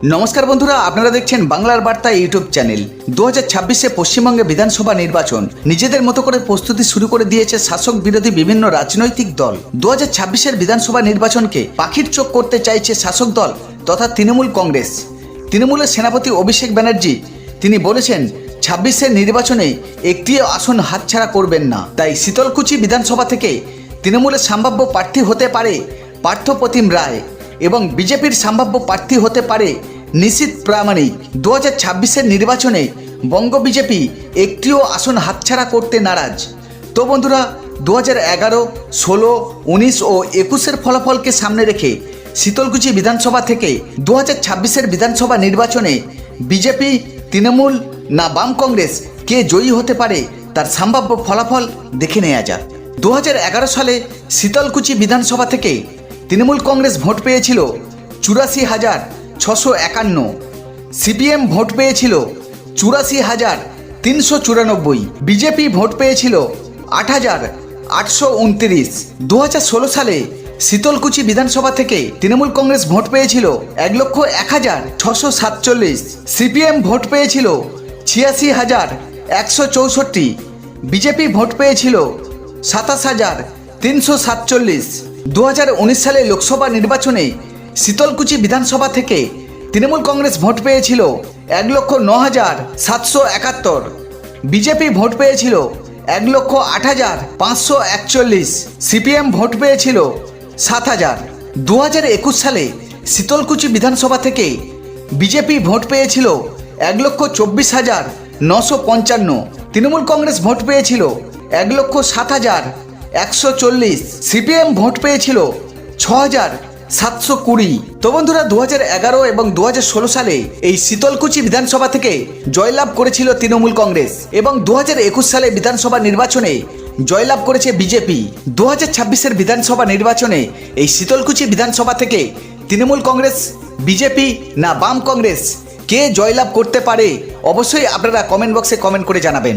নমস্কার বন্ধুরা, আপনারা দেখছেন বাংলার বার্তা ইউটিউব চ্যানেল। দু হাজার ছাব্বিশে পশ্চিমবঙ্গে বিধানসভা নির্বাচন, নিজেদের মতো করে প্রস্তুতি শুরু করে দিয়েছে শাসক বিরোধী বিভিন্ন রাজনৈতিক দল। দু হাজার ছাব্বিশের বিধানসভা নির্বাচনকে পাখির চোখ করতে চাইছে শাসক দল তথা তৃণমূল কংগ্রেস। তৃণমূলের সেনাপতি অভিষেক ব্যানার্জি, তিনি বলেছেন, ছাব্বিশের নির্বাচনে একটিও আসন হাতছাড়া করবেন না। তাই শীতলকুচি বিধানসভা থেকে তৃণমূলের সম্ভাব্য প্রার্থী হতে পারে পার্থপ্রতিম রায়। এবং বিজেপির সম্ভাব্য প্রার্থী হতে পারে নিশীত প্রামাণিক। দু হাজার নির্বাচনে বঙ্গ বিজেপি একটিও আসন হাতছাড়া করতে নারাজ। তো বন্ধুরা দু হাজার এগারো, ষোলো, উনিশ ও একুশের ফলাফলকে সামনে রেখে শীতলকুচি বিধানসভা থেকে দু হাজার ছাব্বিশের বিধানসভা নির্বাচনে বিজেপি, তৃণমূল না বাম কংগ্রেস কে জয়ী হতে পারে তার সম্ভাব্য ফলাফল দেখে নেওয়া যাক। দু হাজার এগারো সালে শীতলকুচি বিধানসভা থেকে তৃণমূল কংগ্রেস ভোট পেয়েছিল চুরাশি হাজার ছশো একান্ন। সিপিএম ভোট পেয়েছিল চুরাশি হাজার তিনশো চুরানব্বই। বিজেপি ভোট পেয়েছিল আট হাজার আটশো উনত্রিশ। দু হাজার ষোলো সালে শীতলকুচি বিধানসভা থেকে তৃণমূল কংগ্রেস ভোট পেয়েছিল এক লক্ষ এক হাজার ছশো সাতচল্লিশ। সিপিএম ভোট পেয়েছিল ছিয়াশি হাজার একশো চৌষট্টি। বিজেপি ভোট পেয়েছিল সাতাশ হাজার তিনশো সাতচল্লিশ। দু হাজার উনিশ সালে লোকসভা নির্বাচনে শীতলকুচি বিধানসভা থেকে তৃণমূল কংগ্রেস ভোট পেয়েছিল এক লক্ষ ন হাজার সাতশো একাত্তর। বিজেপি ভোট পেয়েছিল এক লক্ষ আট হাজার পাঁচশো একচল্লিশ। সিপিএম ভোট পেয়েছিল সাত হাজার। দু হাজার একুশ সালে শীতলকুচি বিধানসভা থেকে বিজেপি ভোট পেয়েছিল এক লক্ষ চব্বিশ হাজার নশো পঞ্চান্ন। তৃণমূল কংগ্রেস ভোট পেয়েছিল এক লক্ষ সাত হাজার একশো চল্লিশ সিপিএম ভোট পেয়েছিল ছ হাজার সাতশো কুড়ি। তো বন্ধুরা, দু এগারো এবং দু ষোলো সালে এই শীতলকুচি বিধানসভা থেকে জয়লাভ করেছিল তৃণমূল কংগ্রেস এবং দু একুশ সালে বিধানসভা নির্বাচনে জয়লাভ করেছে বিজেপি। দু হাজার ছাব্বিশের বিধানসভা নির্বাচনে এই শীতলকুচি বিধানসভা থেকে তৃণমূল কংগ্রেস, বিজেপি না বাম কংগ্রেস কে জয়লাভ করতে পারে? অবশ্যই আপনারা কমেন্ট বক্সে কমেন্ট করে জানাবেন।